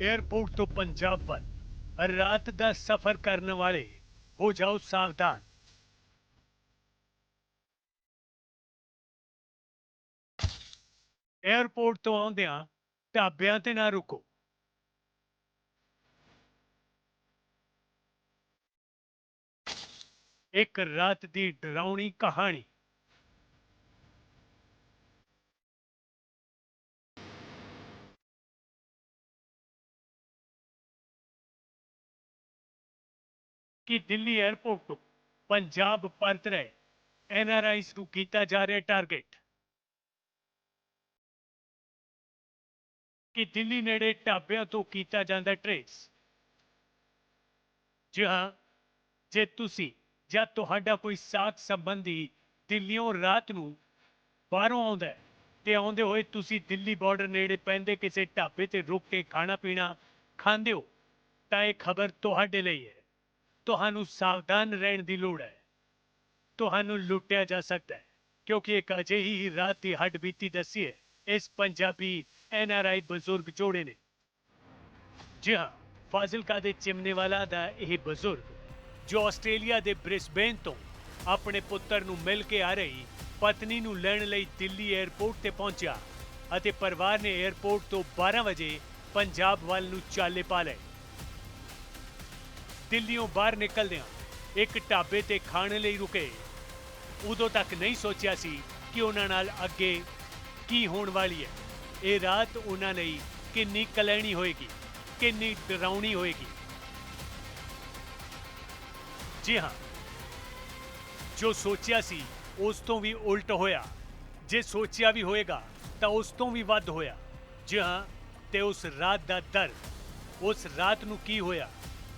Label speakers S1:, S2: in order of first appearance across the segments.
S1: Airport ਤੋਂ ਪੰਜਾਬ ਵੱਲ, ਹਰ ਰਾਤ ਦਾ ਸਫ਼ਰ ਕਰਨ ਵਾਲੇ, ਹੋ ਜਾਓ ਸਾਵਧਾਨ। ਏਅਰਪੋਰਟ ਤੋਂ ਆਉਂਦਿਆਂ ਢਾਬਿਆਂ ਤੇ ਨਾ ਰੁਕੋ। ਇੱਕ ਰਾਤ ਦੀ ਡਰਾਉਣੀ ਕਹਾਣੀ। ਕਿ ਦਿੱਲੀ 에ਅਰਪੋਰਟ ਤੋਂ ਪੰਜਾਬ ਪਰਤ ਰਹੇ। ਐਨਆਰਆਈਸ ਨੂੰ ਕੀਤਾ ਜਾ ਰਿਹਾ ਟਾਰਗੇਟ ਕਿ ਦਿੱਲੀ ਨੇੜੇ ਢਾਬਿਆਂ ਤੋਂ ਕੀਤਾ ਜਾਂਦਾ ਟ੍ਰੇਸ ਜੀ ਹਾਂ, ਜੇ ਤੁਸੀਂ ਜਾਂ ਤੁਹਾਡਾ ਕੋਈ ਸਾਥ ਸੰਬੰਧੀ ਦਿੱਲੀੋਂ ਰਾਤ ਨੂੰ ਬਾਹਰੋਂ ਆਉਂਦਾ ਤੇ ਆਉਂਦੇ ਹੋਏ ਤੁਸੀਂ ਦਿੱਲੀ ਬਾਰਡਰ ਨੇੜੇ ਪੈਂਦੇ ਕਿਸੇ ਢਾਬੇ ਤੇ ਰੁਕ ਕੇ ਖਾਣਾ ਪੀਣਾ ਖਾਂਦੇ ਹੋ, ਤਾਂ ਇਹ ਖਬਰ ਤੁਹਾਡੇ ਲਈ ਹੈ। ਤੁਹਾਨੂੰ ਸਾਵਧਾਨ ਰਹਿਣ ਦੀ ਲੋੜ ਹੈ। ਤੁਹਾਨੂੰ ਲੁੱਟਿਆ ਜਾ ਸਕਦਾ ਹੈ, ਕਿਉਂਕਿ ਇੱਕ ਅਜਿਹੀ ਹੀ ਰਾਤ ਦੀ ਹੱਡ ਬੀਤੀ ਦੱਸੀ ਹੈ, ਇਸ ਪੰਜਾਬੀ ਐਨਆਰਆਈ ਬਜ਼ੁਰਗ ਜੋੜੇ ਨੇ। ਜੀ ਹਾਂ, ਫਾਜ਼ਿਲਕਾ ਦੇ ਚਿਮਨੇਵਾਲਾ ਦਾ ਇਹ ਬਜ਼ੁਰਗ, ਜੋ ਆਸਟ੍ਰੇਲੀਆ ਦੇ ਬ੍ਰਿਸਬੇਨ ਤੋਂ ਆਪਣੇ ਪੁੱਤਰ ਨੂੰ ਮਿਲ ਕੇ ਆ ਰਹੀ ਪਤਨੀ ਨੂੰ ਲੈਣ ਲਈ ਦਿੱਲੀ 에ਅਰਪੋਰਟ ਤੇ ਪਹੁੰਚਿਆ ਅਤੇ ਪਰਿਵਾਰ ਨੇ 에ਅਰਪੋਰਟ ਤੋਂ 12 ਵਜੇ ਪੰਜਾਬ ਵੱਲ ਨੂੰ ਚਾਲੇ ਪਾ ਲਏ। ਦਿੱਲੀੋਂ ਬਾਹਰ ਨਿਕਲਦਿਆਂ ਇੱਕ ਢਾਬੇ ਤੇ ਖਾਣ ਲਈ ਰੁਕੇ। ਉਦੋਂ ਤੱਕ ਨਹੀਂ ਸੋਚਿਆ ਸੀ ਕਿ ਉਹਨਾਂ ਨਾਲ ਅੱਗੇ ਕੀ ਹੋਣ ਵਾਲੀ ਹੈ। ਇਹ ਰਾਤ ਉਹਨਾਂ ਲਈ ਕਿੰਨੀ ਕਲੈਣੀ ਹੋਏਗੀ, ਕਿੰਨੀ ਡਰਾਉਣੀ ਹੋਏਗੀ। ਜੀ ਹਾਂ, ਜੋ ਸੋਚਿਆ ਸੀ ਉਸ ਤੋਂ ਵੀ ਉਲਟ ਹੋਇਆ। ਜੇ ਸੋਚਿਆ ਵੀ ਹੋਏਗਾ ਤਾਂ ਉਸ ਤੋਂ ਵੀ ਵੱਧ ਹੋਇਆ। ਜੀ ਹਾਂ, ਤੇ ਉਸ ਰਾਤ ਦਾ ਦਰਦ ਉਸ ਰਾਤ ਨੂੰ ਕੀ ਹੋਇਆ?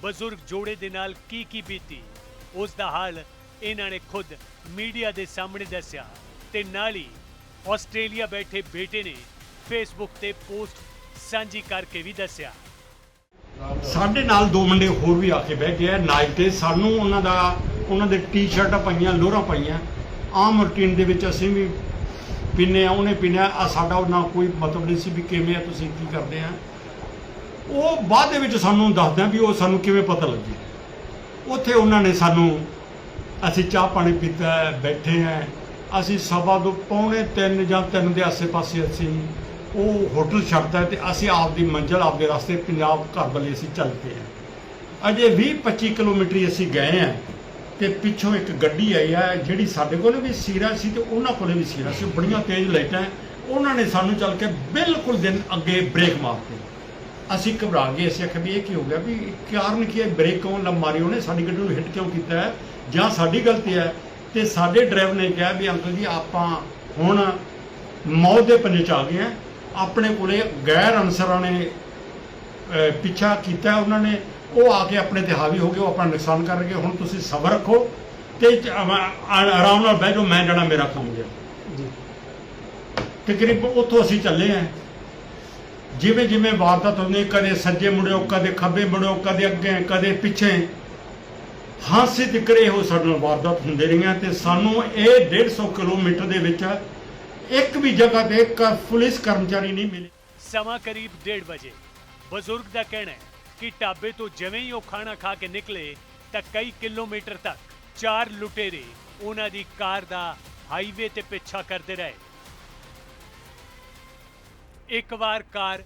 S1: ਬਜ਼ੁਰਗ ਜੋੜੇ ਦੇ ਨਾਲ ਕੀ ਕੀ ਬੀਤੀ, ਉਸ ਦਾ ਹਾਲ ਇਹਨਾਂ ਨੇ ਖੁਦ ਮੀਡੀਆ ਦੇ ਸਾਹਮਣੇ ਦੱਸਿਆ ਤੇ ਨਾਲ ਹੀ ਆਸਟ੍ਰੇਲੀਆ ਬੈਠੇ ਬੇਟੇ ਨੇ ਫੇਸਬੁੱਕ ਤੇ ਪੋਸਟ ਸਾਂਝੀ ਕਰਕੇ ਵੀ ਦੱਸਿਆ।
S2: ਸਾਡੇ ਨਾਲ ਦੋ ਮੁੰਡੇ ਹੋਰ ਵੀ ਆ ਕੇ ਬਹਿ ਗਏ ਆ ਨਾਈਟ ਤੇ ਸਾਨੂੰ ਉਹਨਾਂ ਦਾ, ਉਹਨਾਂ ਦੇ ਟੀ-ਸ਼ਰਟਾਂ ਪਾਈਆਂ ਲੋਰਾਂ ਪਾਈਆਂ। ਆਮ ਰੂਟੀਨ ਦੇ ਵਿੱਚ ਅਸੀਂ ਵੀ ਪੀਨੇ ਆ, ਉਹਨੇ ਪੀਣਾ, ਆ ਸਾਡਾ ਉਹਨਾਂ ਕੋਈ ਮਤਲਬ ਨਹੀਂ ਸੀ ਵੀ ਕਿਵੇਂ ਆ, ਤੁਸੀਂ ਕੀ ਕਰਦੇ ਆ। ਉਹ ਬਾਅਦ ਦੇ ਵਿੱਚ ਸਾਨੂੰ ਦੱਸਦਾ ਵੀ ਉਹ ਸਾਨੂੰ ਕਿਵੇਂ ਪਤਾ ਲੱਗੀ। ਉੱਥੇ ਉਹਨਾਂ ਨੇ ਸਾਨੂੰ ਅਸੀਂ ਚਾਹ ਪਾਣੀ ਪੀਤਾ ਹੈ, ਬੈਠੇ ਆ ਅਸੀਂ ਸਵਾ ਤੋਂ ਪੌਣੇ 3 ਜਾਂ 3 ਦੇ ਆਸੇ-ਪਾਸੇ ਅਸੀਂ ਉਹ ਹੋਟਲ ਛੱਡਦਾ ਤੇ ਅਸੀਂ ਆਪਦੀ ਮੰਜ਼ਿਲ ਆਪਦੇ ਰਸਤੇ ਪੰਜਾਬ ਘਰ ਵੱਲੇ ਅਸੀਂ ਚੱਲ ਪਏ ਹਾਂ। ਅਜੇ 20-25 ਕਿਲੋਮੀਟਰ ਹੀ ਅਸੀਂ ਗਏ ਆ ਤੇ ਪਿੱਛੋਂ ਇੱਕ ਗੱਡੀ ਆਈ ਆ ਜਿਹੜੀ ਸਾਡੇ ਕੋਲ ਵੀ ਸੀਰਾ ਸੀ ਤੇ ਉਹਨਾਂ ਕੋਲੇ ਵੀ ਸੀਰਾ ਸੀ। ਬੜੀਆਂ ਤੇਜ਼ ਲਾਈਟਾਂ ਉਹਨਾਂ ਨੇ ਸਾਨੂੰ ਚੱਲ ਕੇ ਬਿਲਕੁਲ ਦਿਨ ਅੱਗੇ ਬ੍ਰੇਕ ਮਾਰਤੀ। ਅਸੀਂ ਘਬਰਾ ਗਏ ਅਸੀਂ ਆਖਿਆ ਵੀ ਇਹ ਕੀ ਹੋ ਗਿਆ ਵੀ ਕਾਰਨ ਕੀ ਹੈ? ਬ੍ਰੇਕ ਕਿਉਂ ਲ ਮਾਰੀ ਉਹਨੇ? ਸਾਡੀ ਗੱਡੀ ਨੂੰ ਹਿੱਟ ਕਿਉਂ ਕੀਤਾ ਹੈ? ਜਾਂ ਸਾਡੀ ਗਲਤੀ ਹੈ? ਤੇ ਸਾਡੇ ਡਰਾਈਵਰ ਨੇ ਕਿਹਾ ਵੀ ਅੰਕਲ ਜੀ ਆਪਾਂ ਹੁਣ ਮੌਤ ਦੇ ਪੰਜੇ ਚ ਆ ਗਏ ਆ ਆਪਣੇ ਕੋਲੇ ਗੈਰ ਅਨਸਰਾਂ ਨੇ ਪਿੱਛਾ ਕੀਤਾ ਉਹਨਾਂ ਨੇ। ਉਹ ਆ ਕੇ ਆਪਣੇ ਤੇ ਹਾਵੀ ਹੋ ਗਏ ਉਹ ਆਪਣਾ ਨੁਕਸਾਨ ਕਰ ਗਏ ਹੁਣ ਤੁਸੀਂ ਸਬਰ ਰੱਖੋ ਤੇ ਆਰਾਮ ਨਾਲ ਬਹਿ ਜਾਓ ਮੈਂ ਜਾਣਾ ਮੇਰਾ ਕੰਮ ਗਿਆ ਤਕਰੀਬਨ ਉੱਥੋਂ ਅਸੀਂ ਚੱਲੇ ਆ ਜਿਵੇਂ ਜਿਵੇਂ ਵਾਰਦਾਤ ਹੁੰਦੀ, ਕਦੇ ਸੱਜੇ ਮੁੜਿਓ, ਕਦੇ ਖੱਬੇ ਮੁੜਿਓ, ਕਦੇ ਅੱਗੇ, ਕਦੇ ਪਿੱਛੇ। ਹਾਸੇ ਤਿਕਰੇ ਹੋ ਸਾਡੇ ਨਾਲ ਵਾਰਦਾਤ ਹੁੰਦੇ ਰਹੀਆਂ ਤੇ ਸਾਨੂੰ ਇਹ 150 ਕਿਲੋਮੀਟਰ ਦੇ ਵਿੱਚ ਇੱਕ ਵੀ ਜਗ੍ਹਾ ਤੇ ਪੁਲਿਸ ਕਰਮਚਾਰੀ ਨਹੀਂ ਮਿਲੇ।
S1: ਸਮਾਂ ਕਰੀਬ 1:30 ਵਜੇ। ਬਜ਼ੁਰਗ ਦਾ ਕਹਿਣਾ ਹੈ ਕਿ ਢਾਬੇ ਤੋਂ ਜਿਵੇਂ ਹੀ ਉਹ ਖਾਣਾ ਖਾ ਕੇ ਨਿਕਲੇ, ਤਾਂ ਕਈ ਕਿਲੋਮੀਟਰ ਤੱਕ ਚਾਰ ਲੁਟੇਰੇ ਉਹਨਾਂ ਦੀ ਕਾਰ ਦਾ ਹਾਈਵੇ ਤੇ ਪਿੱਛਾ ਕਰਦੇ ਰਹੇ। ਇੱਕ ਵਾਰ ਕਾਰ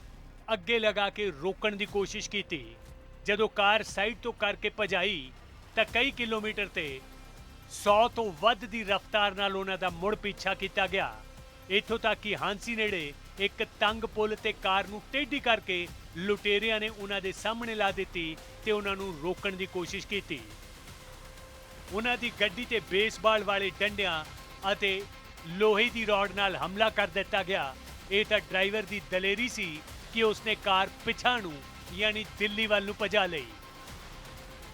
S1: ਅੱਗੇ ਲਗਾ ਕੇ ਰੋਕਣ ਦੀ ਕੋਸ਼ਿਸ਼ ਕੀਤੀ। ਜਦੋਂ ਕਾਰ ਸਾਈਡ ਤੋਂ ਕਰਕੇ ਭਜਾਈ, ਤਾਂ ਕਈ ਕਿਲੋਮੀਟਰ ਤੇ 100 ਤੋਂ ਵੱਧ ਦੀ ਰਫ਼ਤਾਰ ਨਾਲ ਉਹਨਾਂ ਦਾ ਮੁੜ ਪਿੱਛਾ ਕੀਤਾ ਗਿਆ। ਇੱਥੋਂ ਤੱਕ ਕਿ ਹਾਂਸੀ ਨੇੜੇ ਇੱਕ ਤੰਗ ਪੁਲ ਤੇ ਕਾਰ ਨੂੰ ਟੇਢੀ ਕਰਕੇ ਲੁਟੇਰਿਆਂ ਨੇ ਉਹਨਾਂ ਦੇ ਸਾਹਮਣੇ ਲਾ ਦਿੱਤੀ ਤੇ ਉਹਨਾਂ ਨੂੰ ਰੋਕਣ ਦੀ ਕੋਸ਼ਿਸ਼ ਕੀਤੀ। ਉਹਨਾਂ ਦੀ ਗੱਡੀ ਤੇ ਬੇਸਬਾਲ ਵਾਲੇ ਡੰਡਿਆਂ ਅਤੇ ਲੋਹੇ ਦੀ ਰੋਡ ਨਾਲ ਹਮਲਾ ਕਰ ਦਿੱਤਾ ਗਿਆ। ਇਹ ਤਾਂ ਡਰਾਈਵਰ ਦੀ ਦਲੇਰੀ ਸੀ ਕਿ ਉਸਨੇ ਕਾਰ ਪਿਛਾਂ ਨੂੰ ਯਾਨੀ ਦਿੱਲੀ ਵੱਲ ਨੂੰ ਭਜਾ ਲਈ।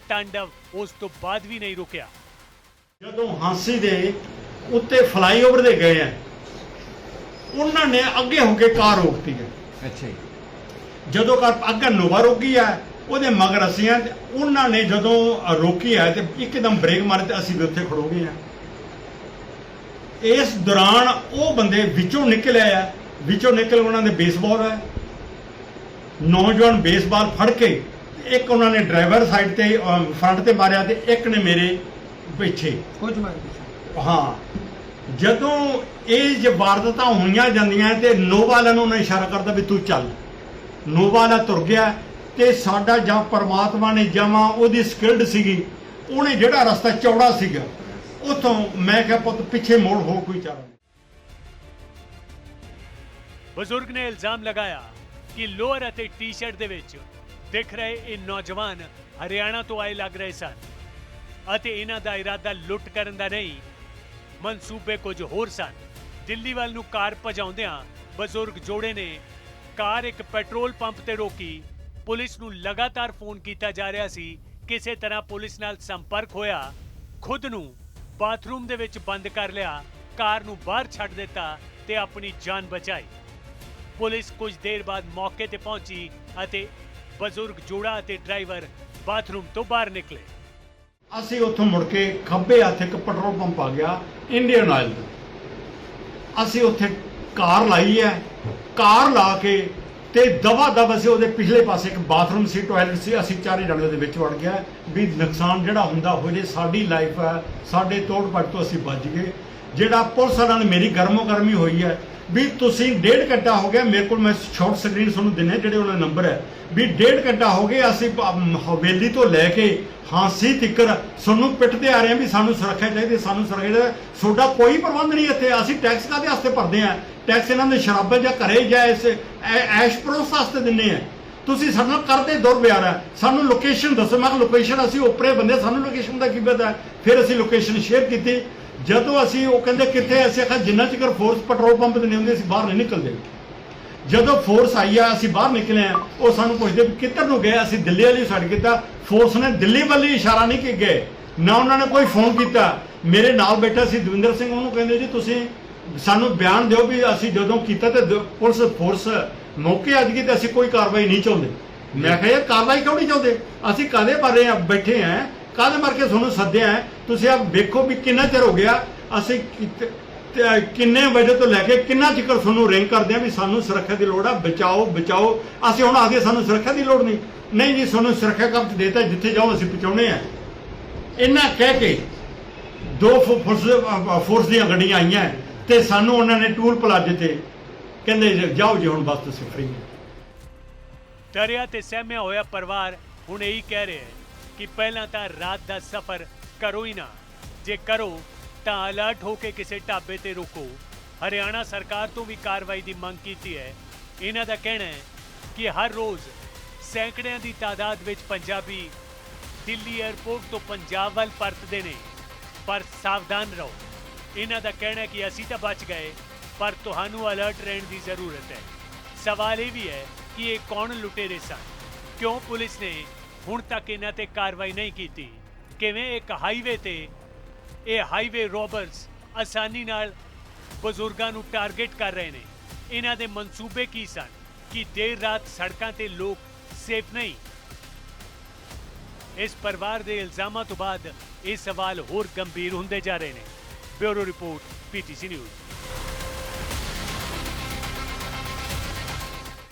S1: ਤਾਂਡਵ ਉਸ ਤੋਂ ਬਾਅਦ ਵੀ ਨਹੀਂ ਰੁਕਿਆ।
S2: ਜਦੋਂ ਹਾਂਸੀ ਦੇ ਉੱਤੇ ਫਲਾਈਓਵਰ ਦੇ ਗਏ ਆ ਉਹਨਾਂ ਨੇ ਅੱਗੇ ਹੋ ਕੇ ਕਾਰ ਰੋਕਤੀ ਹੈ।
S3: ਅੱਛਾ ਜੀ।
S2: ਜਦੋਂ ਕਾਰ ਅੱਗੇ ਨੋਵਾ ਰੋਕੀ ਹੈ ਉਹਦੇ ਮਗਰ ਅਸੀਂ ਆ ਤੇ ਉਹਨਾਂ ਨੇ ਜਦੋਂ ਰੋਕੀ ਹੈ ਤੇ ਇੱਕਦਮ ਬ੍ਰੇਕ ਮਾਰੇ ਤੇ ਅਸੀਂ ਵੀ ਉੱਥੇ ਖੜੋ ਗਏ ਆ। ਇਸ ਦੌਰਾਨ ਉਹ ਬੰਦੇ ਵਿੱਚੋਂ ਨਿਕਲਿਆ ਆ ਵਿੱਚੋਂ ਨਿਕਲ ਉਹਨਾਂ ਦੇ ਬੇਸਬਾਲ ਹੈ ਨੌਜਵਾਨ ਬੇਸਬਾਲ ਫੜ ਕੇ ਇੱਕ ਉਹਨਾਂ ਨੇ ਡਰਾਈਵਰ ਸਾਈਡ ਤੇ ਫਰੰਟ ਤੇ ਮਾਰਿਆ ਤੇ ਇੱਕ ਨੇ ਮੇਰੇ ਪਿੱਛੇ।
S3: ਕੁਝ ਮਾਰ
S2: ਹਾਂ। ਜਦੋਂ ਇਹ ਜੇ ਵਾਰਦਾਤਾਂ ਹੋਈਆਂ ਜਾਂਦੀਆਂ ਤੇ ਨੋਵਾ ਵਾਲਿਆਂ ਨੂੰ ਉਹਨੇ ਇਸ਼ਾਰਾ ਕਰਦਾ ਵੀ ਤੂੰ ਚੱਲ। ਨੋਵਾ ਵਾਲਾ ਤੁਰ ਗਿਆ ਤੇ ਸਾਡਾ ਜਾਂ ਪਰਮਾਤਮਾ ਨੇ ਜਮਾ ਉਹਦੀ ਸਕਿਲਡ ਸੀਗੀ ਉਹਨੇ ਜਿਹੜਾ ਰਸਤਾ ਚੌੜਾ ਸੀਗਾ ਉਥੋਂ ਮੈਂ ਕਿਹਾ ਪੁੱਤ ਪਿੱਛੇ ਮੋੜ ਹੋ ਕੋਈ ਨਹੀਂ।
S1: ਬਜ਼ੁਰਗ ਨੇ ਇਲਜ਼ਾਮ ਲਗਾਇਆ ਕਿ ਲੋਅਰ ਅਤੇ ਟੀ-ਸ਼ਰਟ ਦੇ ਵਿੱਚ ਦਿਖ ਰਹੇ ਇਹ ਨੌਜਵਾਨ ਹਰਿਆਣਾ ਤੋਂ ਆਏ ਲੱਗ ਰਹੇ ਸਨ ਅਤੇ ਇਹਨਾਂ ਦਾ ਇਰਾਦਾ ਲੁੱਟ ਕਰਨ ਦਾ ਨਹੀਂ, ਮਨਸੂਬੇ ਕੁਝ ਹੋਰ ਸਨ। ਦਿੱਲੀ ਵੱਲ ਨੂੰ ਕਾਰ ਭਜਾਉਂਦਿਆਂ ਬਜ਼ੁਰਗ ਜੋੜੇ ਨੇ ਕਾਰ ਇੱਕ ਪੈਟਰੋਲ ਪੰਪ ਤੇ ਰੋਕੀ। ਪੁਲਿਸ ਨੂੰ ਲਗਾਤਾਰ ਫੋਨ ਕੀਤਾ ਜਾ ਰਿਹਾ ਸੀ। ਕਿਸੇ ਤਰ੍ਹਾਂ ਪੁਲਿਸ ਨਾਲ ਸੰਪਰਕ ਹੋਇਆ, ਖੁਦ ਨੂੰ ਬਾਥਰੂਮ ਦੇ ਵਿੱਚ ਬੰਦ ਕਰ ਲਿਆ। ਕਾਰ ਨੂੰ ਬਾਹਰ ਛੱਡ ਦਿੱਤਾ ਤੇ ਆਪਣੀ ਜਾਨ ਬਚਾਈ। ਪੁਲਿਸ ਕੁਝ ਦੇਰ ਬਾਅਦ ਮੌਕੇ ਤੇ ਪਹੁੰਚੀ ਅਤੇ ਬਜ਼ੁਰਗ ਜੋੜਾ ਅਤੇ ਡਰਾਈਵਰ ਬਾਥਰੂਮ ਤੋਂ ਬਾਹਰ ਨਿਕਲੇ।
S2: ਅਸੀਂ ਉੱਥੋਂ ਮੁੜ ਕੇ ਖੱਬੇ ਹੱਥ ਇੱਕ ਪੈਟਰੋਲ ਪੰਪ ਆ ਗਿਆ, ਇੰਡੀਅਨ ਆਇਲ ਦਾ। ਅਸੀਂ ਉੱਥੇ ਕਾਰ ਲਾਈ ਹੈ, ਕਾਰ ਲਾ ਕੇ ਤੇ ਦਵਾ ਦਵ ਅਸੀਂ ਉਹਦੇ ਪਿਛਲੇ ਪਾਸੇ ਇੱਕ ਬਾਥਰੂਮ ਸੀ, ਟਾਇਲਟ ਸੀ, ਅਸੀਂ ਚਾਰੇ ਜਣੇ ਉਹਦੇ ਵਿੱਚ ਵੜ ਗਿਆ ਵੀ ਨੁਕਸਾਨ ਜਿਹੜਾ ਹੁੰਦਾ ਹੋ ਜੇ ਸਾਡੀ ਲਾਈਫ ਹੈ, ਸਾਡੇ ਤੋੜ ਪੱਟ ਤੋਂ ਅਸੀਂ ਬਚ ਗਏ। ਜਿਹੜਾ ਪੁਲਿਸ ਨਾਲ ਮੇਰੀ ਗਰਮੋ ਗਰਮੀ ਹੋਈ ਹੈ, ਵੀ ਤੁਸੀਂ ਡੇਢ ਘੰਟਾ ਹੋ ਗਿਆ ਮੇਰੇ ਕੋਲ, ਮੈਂ ਸ਼ਾਰਟ ਸਕਰੀਨ ਤੁਹਾਨੂੰ ਦਿਨੇ ਜਿਹੜੇ ਉਹਨਾਂ ਨੰਬਰ ਹੈ, ਵੀ ਡੇਢ ਘੰਟਾ ਹੋ ਗਿਆ ਅਸੀਂ ਹਵੇਲੀ ਤੋਂ ਲੈ ਕੇ ਹਾਂਸੀ ਤਿੱਕਰ ਸਾਨੂੰ ਪਿੱਟਦੇ ਆ ਰਹੇ ਹਾਂ ਵੀ ਸਾਨੂੰ ਸੁਰੱਖਿਆ ਚਾਹੀਦੀ, ਸਾਨੂੰ ਸੁਰੱਖਿਆ ਤੁਹਾਡਾ ਕੋਈ ਪ੍ਰਬੰਧ ਨਹੀਂ ਇੱਥੇ, ਅਸੀਂ ਟੈਕਸ ਕਾਦੇ ਵਾਸਤੇ ਭਰਦੇ ਆ ਟੈਕਸ ਇਹਨਾਂ ਦੇ ਸ਼ਰਾਬਾਂ ਜਾਂ ਘਰੇ ਜਾਂ ਇਸ ਐਸ਼ ਪਰੋਸ ਵਾਸਤੇ ਦਿੰਨੇ ਆ ਤੁਸੀਂ ਸਾਡੇ ਨਾਲ ਕਰਦੇ ਦੁਰਵਿਹਾਰ ਹੈ। ਸਾਨੂੰ ਲੋਕੇਸ਼ਨ ਦੱਸੋ। ਮੈਂ ਲੋਕੇਸ਼ਨ ਅਸੀਂ ਉੱਪਰੇ ਬੰਦੇ, ਸਾਨੂੰ ਲੋਕੇਸ਼ਨ ਦਾ ਕੀ ਪਤਾ? ਫਿਰ ਅਸੀਂ ਲੋਕੇਸ਼ਨ ਸ਼ੇਅਰ ਕੀਤੀ। ਜਦੋਂ ਅਸੀਂ ਉਹ ਕਹਿੰਦੇ ਕਿੱਥੇ ਅਸੀਂ ਆਖਿਆ ਜਿੰਨਾ ਚਿਰ ਫੋਰਸ ਪੈਟਰੋਲ ਪੰਪ ਤੇ ਨਹੀਂ ਹੁੰਦੇ, ਅਸੀਂ ਬਾਹਰ ਨਹੀਂ ਨਿਕਲਦੇ। ਜਦੋਂ ਫੋਰਸ ਆਈ ਆ, ਅਸੀਂ ਬਾਹਰ ਨਿਕਲੇ ਆ, ਉਹ ਸਾਨੂੰ ਪੁੱਛਦੇ ਵੀ ਕਿੱਧਰ ਨੂੰ ਗਏ, ਅਸੀਂ ਦਿੱਲੀ ਵਾਲੀ ਸਾਈਡ ਕੀਤਾ। ਫੋਰਸ ਨੇ ਦਿੱਲੀ ਵੱਲ ਹੀ ਇਸ਼ਾਰਾ ਨਹੀਂ ਕਿ ਗਏ। ਨਾ ਉਹਨਾਂ ਨੇ ਕੋਈ ਫੋਨ ਕੀਤਾ। ਮੇਰੇ ਨਾਲ ਬੈਠਾ ਸੀ ਦਵਿੰਦਰ ਸਿੰਘ, ਉਹਨੂੰ ਕਹਿੰਦੇ ਜੀ ਤੁਸੀਂ ਸਾਨੂੰ ਬਿਆਨ ਦਿਓ ਵੀ ਅਸੀਂ ਜਦੋਂ ਕੀਤਾ ਤੇ ਪੁਲਿਸ ਫੋਰਸ ਮੌਕੇ ਅੱਜ ਗਈ ਤੇ ਅਸੀਂ ਕੋਈ ਕਾਰਵਾਈ ਨਹੀਂ ਚਾਹੁੰਦੇ। ਮੈਂ ਕਿਹਾ, ਯਾਰ ਕਾਰਵਾਈ ਕਿਉਂ ਨਹੀਂ ਚਾਹੁੰਦੇ? ਅਸੀਂ ਕਾਦੇ ਬਾਰੇ ਬੈਠੇ ਆ ਕਾਹਦੇ ਮਾਰ ਕੇ ਤੁਹਾਨੂੰ ਸੱਦਿਆ ਹੈ? ਤੁਸੀਂ ਆਪ ਵੇਖੋ ਵੀ ਕਿੰਨਾ ਚਿਰ ਹੋ ਗਿਆ ਅਸੀਂ ਕਿਤ- ਤੇ ਕਿੰਨੇ ਵਜੇ ਤੋਂ ਲੈ ਕੇ ਕਿੰਨਾ ਚਿਰ ਤੁਹਾਨੂੰ ਰਿੰਗ ਕਰਦੇ ਆ ਵੀ ਸਾਨੂੰ ਸੁਰੱਖਿਆ ਦੀ ਲੋੜ ਆ ਬਚਾਓ ਬਚਾਓ। ਅਸੀਂ ਹੁਣ ਆਖਦੇ ਸਾਨੂੰ ਸੁਰੱਖਿਆ ਦੀ ਲੋੜ ਨਹੀਂ। ਨਹੀਂ ਜੀ ਸਾਨੂੰ ਸੁਰੱਖਿਆ ਕਵਚ ਦੇਤਾ ਜਿੱਥੇ ਜਾਓ ਅਸੀਂ ਪਹੁੰਚਾਉਣੇ ਆ ਇਹਨਾਂ ਕਹਿ ਕੇ ਦੋ ਫੋ- ਫੋਰਸ ਅ, ਫੋਰਸ ਦੀਆਂ ਗੱਡੀਆਂ ਆਈਆਂ ਤੇ ਸਾਨੂੰ ਉਹਨਾਂ ਨੇ ਟੂਲ ਪਲਾਜ਼ੇ ਤੇ ਕਹਿੰਦੇ ਜੀ, ਜਾਓ ਜੀ ਹੁਣ ਬਸ ਤੁਸੀਂ ਫ੍ਰੀ
S1: ਡਰਿਆ ਤੇ ਸਹਿਮਿਆ ਹੋਇਆ ਪਰਿਵਾਰ ਹੁਣ ਇਹੀ ਕਹਿ ਰਿਹਾ ਹੈ। ਕਿ ਪਹਿਲਾਂ ਤਾਂ ਰਾਤ ਦਾ ਸਫ਼ਰ ਕਰੋ ਹੀ ਨਾ। ਜੇ ਕਰੋ, ਤਾਂ ਅਲਰਟ ਹੋ ਕੇ ਕਿਸੇ ਢਾਬੇ ਤੇ ਰੁਕੋ। ਹਰਿਆਣਾ ਸਰਕਾਰ ਤੋਂ ਵੀ ਕਾਰਵਾਈ ਦੀ ਮੰਗ ਕੀਤੀ ਹੈ। ਇਹਨਾਂ ਦਾ ਕਹਿਣਾ ਹੈ ਕਿ ਹਰ ਰੋਜ਼ ਸੈਂਕੜਿਆਂ ਦੀ ਤਾਦਾਦ ਵਿੱਚ ਪੰਜਾਬੀ ਦਿੱਲੀ 에ਅਰਪੋਰਟ ਤੋਂ ਪੰਜਾਬ ਵੱਲ ਪਰਤਦੇ ਨੇ। ਪਰ ਸਾਵਧਾਨ ਰਹੋ। ਇਹਨਾਂ ਦਾ ਕਹਿਣਾ ਹੈ ਕਿ ਅਸੀਂ ਤਾਂ ਬਚ ਗਏ, ਪਰ ਤੁਹਾਨੂੰ ਅਲਰਟ ਰਹਿਣ ਦੀ ਜ਼ਰੂਰਤ ਹੈ। ਸਵਾਲ ਇਹ ਵੀ ਹੈ ਕਿ ਇਹ ਕੌਣ ਲੁਟੇਰੇ ਸਨ? ਕਿਉਂ ਪੁਲਿਸ ਨੇ ਹੁਣ ਤੱਕ ਇਹਨਾਂ ਤੇ ਕਾਰਵਾਈ ਨਹੀਂ ਕੀਤੀ। ਕਿਵੇਂ ਇੱਕ ਹਾਈਵੇ ਤੇ ਇਹ ਹਾਈਵੇ ਰੋਬਰਸ ਆਸਾਨੀ ਨਾਲ ਬਜ਼ੁਰਗਾਂ ਨੂੰ ਟਾਰਗੇਟ ਕਰ ਰਹੇ ਨੇ? ਇਹਨਾਂ ਦੇ ਮਨਸੂਬੇ ਕੀ ਸਨ? ਕਿ ਦੇਰ ਰਾਤ ਸੜਕਾਂ ਤੇ ਲੋਕ ਸੇਫ ਨਹੀਂ? ਇਸ ਪਰਿਵਾਰ ਦੇ ਇਲਜ਼ਾਮਾਂ ਤੋਂ ਬਾਅਦ ਇਹ ਸਵਾਲ ਹੋਰ ਗੰਭੀਰ ਹੁੰਦੇ ਜਾ ਰਹੇ ਨੇ। Bureau report PTC news.